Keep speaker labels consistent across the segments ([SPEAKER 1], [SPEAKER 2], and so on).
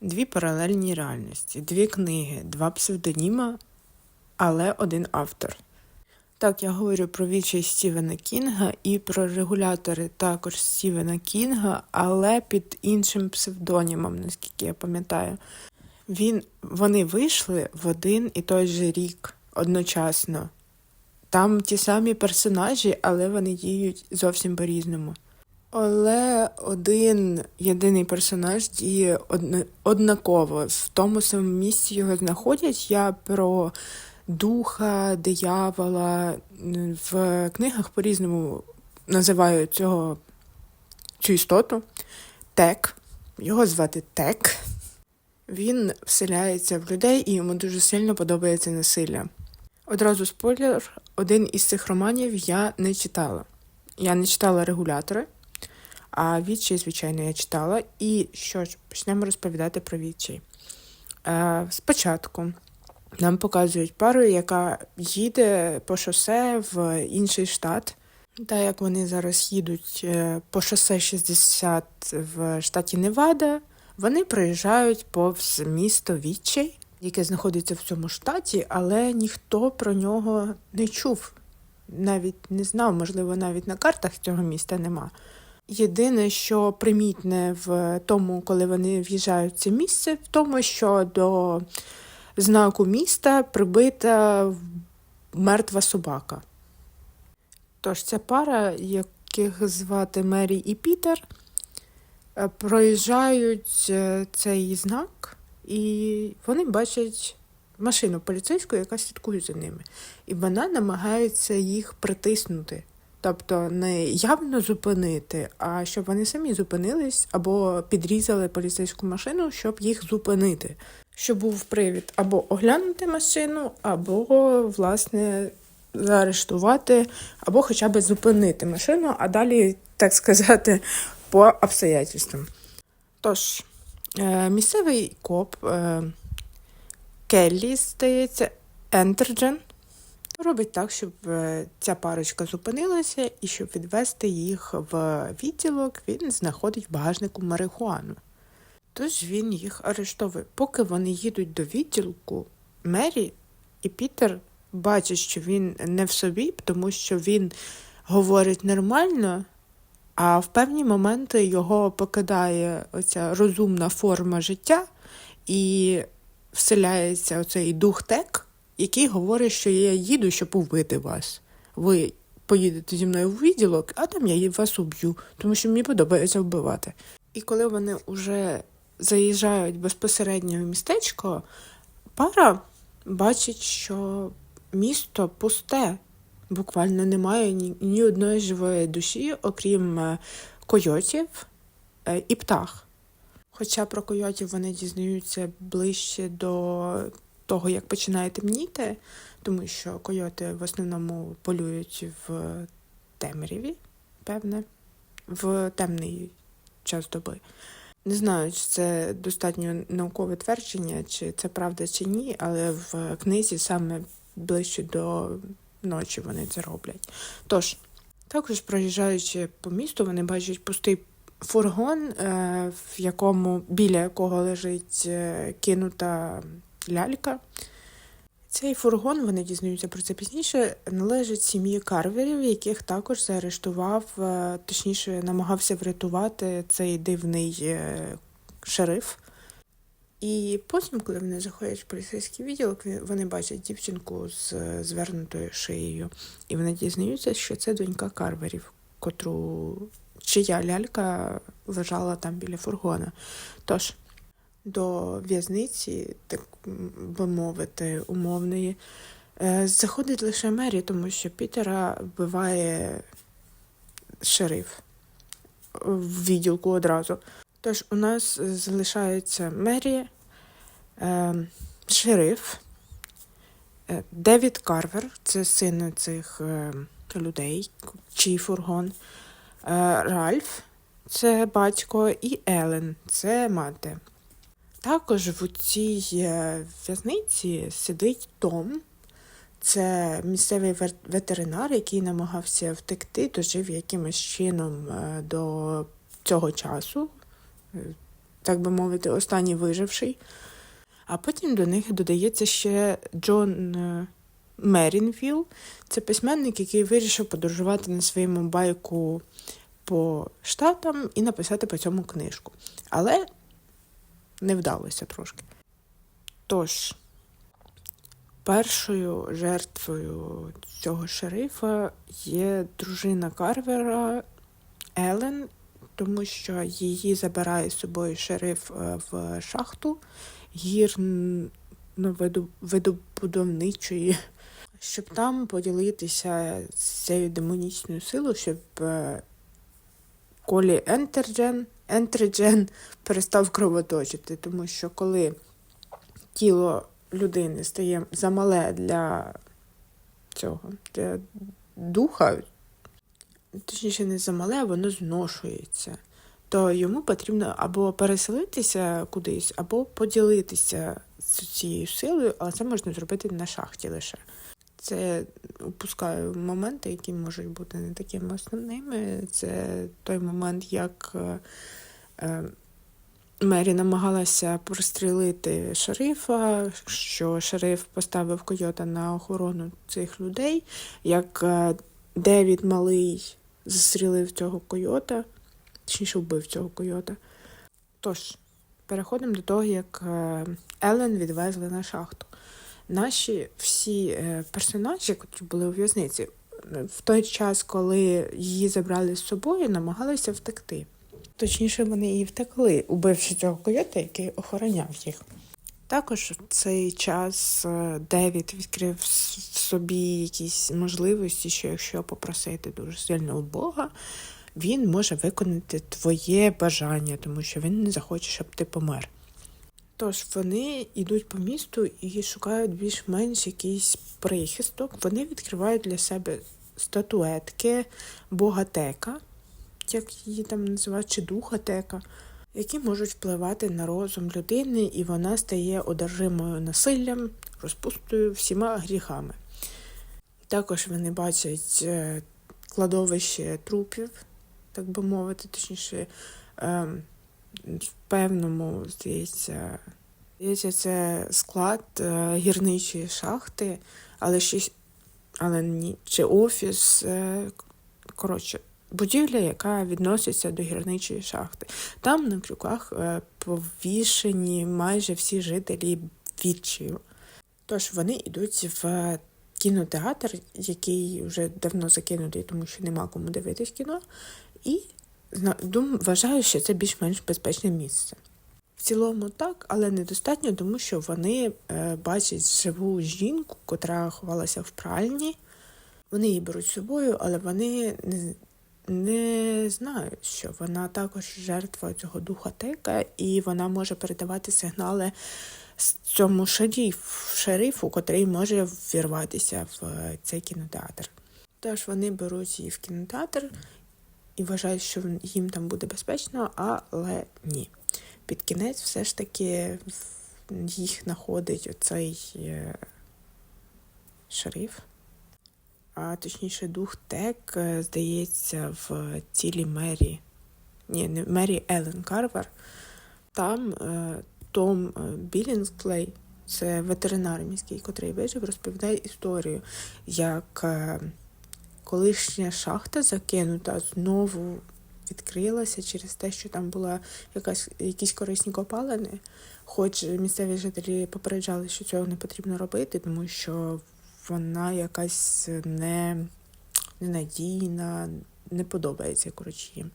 [SPEAKER 1] Дві паралельні реальності, дві книги, два псевдоніма, але один автор. Так, я говорю про вічі Стівена Кінга і про регулятори також Стівена Кінга, але під іншим псевдонімом, наскільки я пам'ятаю. Він, вони вийшли в один і той же рік одночасно. Там ті самі персонажі, але вони діють зовсім по-різному. Але один єдиний персонаж діє однаково. В тому самому місці його знаходять. Я про духа, диявола в книгах по-різному називають цього цю істоту. Тек. Його звати Тек. Він вселяється в людей і йому дуже сильно подобається насилля. Одразу спойлер: один із цих романів я не читала. Я не читала регулятори, а відчай, звичайно, я читала. І що ж, почнемо розповідати про відчай. Е, спочатку нам показують пару, яка їде по шосе в інший штат. Та як вони зараз їдуть е, по шосе 60 в штаті Невада, вони проїжджають повз місто Відчай, яке знаходиться в цьому штаті, але ніхто про нього не чув, навіть не знав, можливо, навіть на картах цього міста нема. Єдине, що примітне в тому, коли вони в'їжджають в це місце, в тому, що до знаку міста прибита мертва собака. Тож ця пара, яких звати Мері і Пітер, е, проїжджають е, цей знак, і вони бачать машину поліцейську, яка слідкує за ними. І вона намагається їх притиснути. Тобто не явно зупинити, а щоб вони самі зупинились або підрізали поліцейську машину, щоб їх зупинити. Щоб був привід або оглянути машину, або, власне, заарештувати, або хоча б зупинити машину, а далі, так сказати, по обстоятельствам. Тож, е, місцевий коп е, Келлі, здається, Ентерджен, робить так, щоб е, ця парочка зупинилася, і щоб відвести їх в відділок, він знаходить багажнику марихуану. Тож він їх арештовує. Поки вони їдуть до відділку, Мері і Пітер бачать, що він не в собі, тому що він говорить нормально, а в певні моменти його покидає оця розумна форма життя і вселяється оцей дух тек, який говорить, що я їду, щоб убити вас. Ви поїдете зі мною в відділок, а там я вас уб'ю, тому що мені подобається вбивати. І коли вони вже заїжджають безпосередньо в містечко, пара бачить, що місто пусте. Буквально немає ні, ні одної живої душі, окрім е, койотів е, і птах. Хоча про койотів вони дізнаються ближче до того, як починає темніти, тому що койоти в основному полюють в темряві, певне, в темний час доби. Не знаю, чи це достатньо наукове твердження, чи це правда чи ні, але в книзі саме ближче до ночі вони це роблять. Тож, також проїжджаючи по місту, вони бачать пустий фургон, е, в якому біля якого лежить е, кинута лялька. Цей фургон, вони дізнаються про це пізніше, належить сім'ї карверів, яких також заарештував, е, точніше, намагався врятувати цей дивний е, шериф. І потім, коли вони заходять в поліцейський відділок, вони бачать дівчинку з е, звернутою шиєю, і вони дізнаються, що це донька карверів, котру чия лялька лежала там біля фургона. Тож до в'язниці, так би мовити, умовної, е, заходить лише Мері, тому що Пітера вбиває шериф в відділку одразу. Тож у нас залишається Мері, е, шериф, е, Девід Карвер, це син цих людей, чий фургон, Ральф, це батько, і Елен, це мати. Також в цій е, в'язниці сидить Том. Це місцевий ветеринар, який намагався втекти, дожив якимось чином е, до цього часу. Е, так би мовити, останній виживший. А потім до них додається ще Джон Мерінвіл. Це письменник, який вирішив подорожувати на своєму байку по штатам і написати по цьому книжку. Але не вдалося трошки. Тож, першою жертвою цього шерифа є дружина Карвера Елен, тому що її забирає з собою шериф е, в шахту гірно-видобудовничої, щоб там поділитися з цією демонічною силою, щоб е, Колі Ентерджен, Ентерджен перестав кровоточити, тому що коли тіло людини стає замале для цього, для духа, точніше, не замале, воно зношується, то йому потрібно або переселитися кудись, або поділитися з цією силою, але це можна зробити на шахті лише. Це опускаю моменти, які можуть бути не такими основними. Це той момент, як е, е, Мері намагалася прострілити шерифа, що шериф поставив койота на охорону цих людей, як е, Девід Малий застрілив цього койота, точніше вбив цього койота. Тож, переходимо до того, як Елен відвезли на шахту наші всі е, персонажі, які були у в'язниці, в той час, коли її забрали з собою, намагалися втекти. Точніше, вони і втекли, убивши цього койота, який охороняв їх. Також в цей час е, Девід відкрив в собі якісь можливості, що якщо попросити дуже сильно у Бога, він може виконати твоє бажання, тому що він не захоче, щоб ти помер. Тож вони йдуть по місту і шукають більш-менш якийсь прихисток. Вони відкривають для себе статуетки богатека, як її там називають, чи духотека, які можуть впливати на розум людини, і вона стає одержимою насиллям, розпустою всіма гріхами. Також вони бачать е, кладовище трупів, так би мовити, точніше. В певному, здається, здається, це склад е, гірничої шахти, але щось, але ні, чи офіс. Е, коротше, будівля, яка відноситься до гірничої шахти. Там на крюках е, повішені майже всі жителі відчаю. Тож вони йдуть в кінотеатр, який вже давно закинутий, тому що нема кому дивитись кіно. І вважаю, що це більш-менш безпечне місце. В цілому так, але недостатньо, тому що вони е, бачать живу жінку, котра ховалася в пральні. Вони її беруть з собою, але вони не не знають, що вона також жертва цього духа тека, і вона може передавати сигнали цьому шериф, шерифу, котрий може ввірватися в цей кінотеатр. Тож вони беруть її в кінотеатр і вважають, що їм там буде безпечно, але ні. Під кінець все ж таки їх знаходить оцей е, шериф. А точніше, дух Тек, е, здається, в тілі Мері. Ні, не Мері Елен Карвер. Там е, Том Білінсклей, це ветеринар міський, котрий вижив, розповідає історію, як колишня шахта закинута знову відкрилася через те, що там була якась якісь корисні копалини. Хоч місцеві жителі попереджали, що цього не потрібно робити, тому що вона якась не, ненадійна, не подобається коротше їм.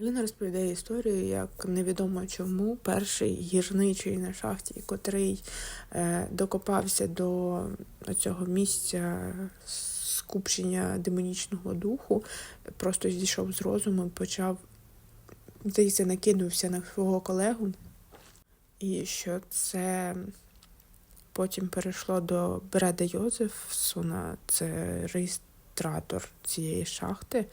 [SPEAKER 1] Він розповідає історію, як невідомо чому перший гірничий на шахті, котрий е, докопався до цього місця скупчення демонічного духу, просто зійшов з розуму і почав, здається, накинувся на свого колегу. І що це потім перейшло до Бреда Йозефсона, це реєстратор цієї шахти,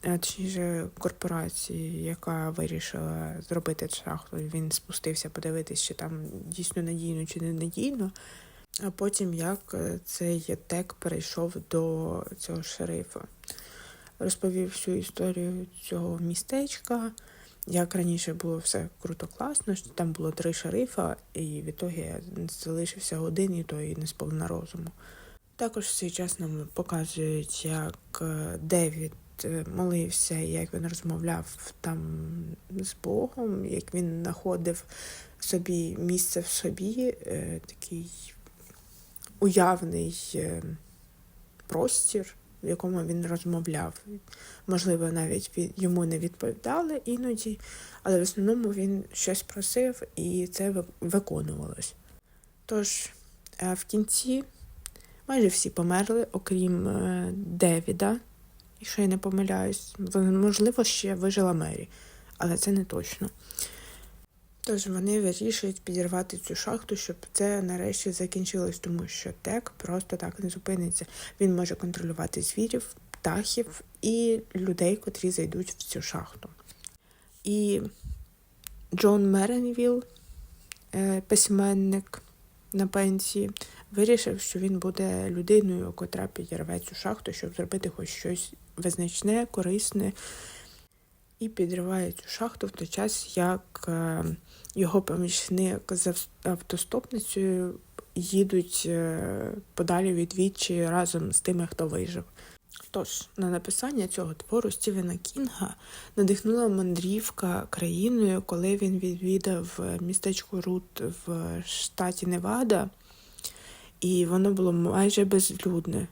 [SPEAKER 1] точніше корпорації, яка вирішила зробити шахту. Він спустився подивитися, чи там дійсно надійно чи не надійно. А потім як е, цей єтек перейшов до цього шерифа. Розповів всю історію цього містечка, як раніше було все круто класно, що там було три шерифа, і в ітогі залишився один, і то і не сповна розуму. Також в цей час нам показують, як е, Девід е, молився, як він розмовляв там з Богом, як він знаходив собі місце в собі, такий уявний е, простір, в якому він розмовляв. Можливо, навіть йому не відповідали іноді, але в основному він щось просив і це виконувалось. Тож е, в кінці майже всі померли, окрім е, Девіда, якщо я не помиляюсь. Можливо, ще вижила Мері, але це не точно. Тож вони вирішують підірвати цю шахту, щоб це нарешті закінчилось, тому що тек просто так не зупиниться. Він може контролювати звірів, птахів і людей, котрі зайдуть в цю шахту. І Джон Меренвіл, е, письменник на пенсії, вирішив, що він буде людиною, котра підірве цю шахту, щоб зробити хоч щось визначне, корисне. І підриває цю шахту в той час, як е, його помічник з автостопницею їдуть е, подалі від вічі разом з тими, хто вижив. Тож, на написання цього твору Стівена Кінга надихнула мандрівка країною, коли він відвідав е, містечко Рут в штаті Невада, і воно було майже безлюдне.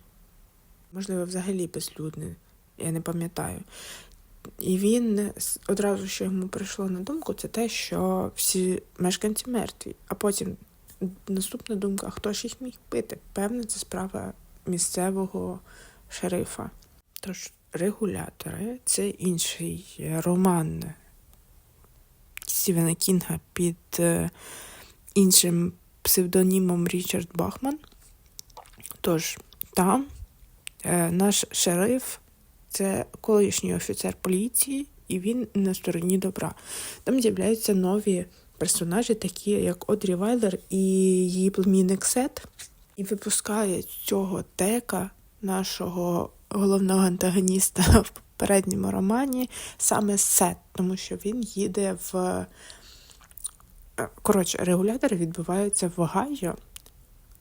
[SPEAKER 1] Можливо, взагалі безлюдне, я не пам'ятаю. І він одразу, що йому прийшло на думку, це те, що всі мешканці мертві. А потім наступна думка, хто ж їх міг пити? Певне, це справа місцевого шерифа. Тож регулятори це інший роман Стівена Кінга під е, іншим псевдонімом Річард Бахман. Тож там е, наш шериф це колишній офіцер поліції, і він на стороні добра. Там з'являються нові персонажі, такі як Одрі Вайлер і її племінник Сет, і випускає цього тека нашого головного антагоніста в попередньому романі саме Сет, тому що він їде в. е, Коротше, регулятори відбуваються в Огайо,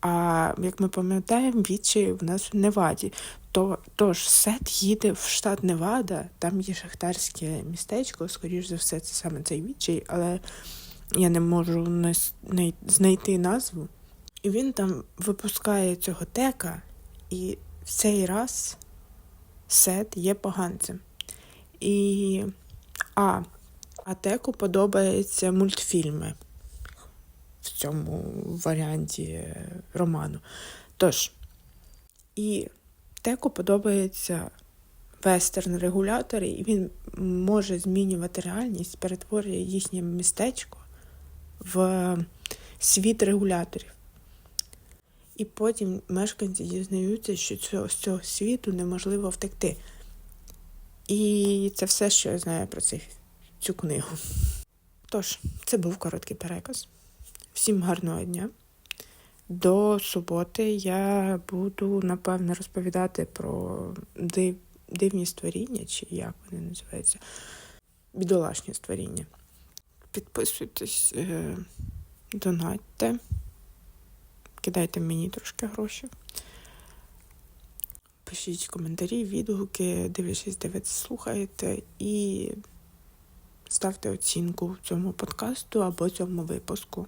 [SPEAKER 1] а як ми пам'ятаємо, вічі в нас в Неваді. То, тож Сет їде в штат Невада, там є шахтарське містечко, скоріш за все, це саме цей відчай, але я не можу знайти назву. І він там випускає цього тека, і в цей раз Сет є поганцем. І а, а теку подобаються мультфільми в цьому варіанті роману. Тож, і Теку подобається вестерн регулятори, і він може змінювати реальність, перетворює їхнє містечко в світ регуляторів. І потім мешканці дізнаються, що цього, з цього світу неможливо втекти. І це все, що я знаю про цей, цю книгу. Тож, це був короткий переказ. Всім гарного дня. До суботи я буду, напевно, розповідати про див... дивні створіння, чи як вони називаються, бідолашні створіння. Підписуйтесь, е, донатьте, кидайте мені трошки грошей. Пишіть коментарі, відгуки, дивлячись, де ви це слухаєте, і ставте оцінку цьому подкасту або цьому випуску.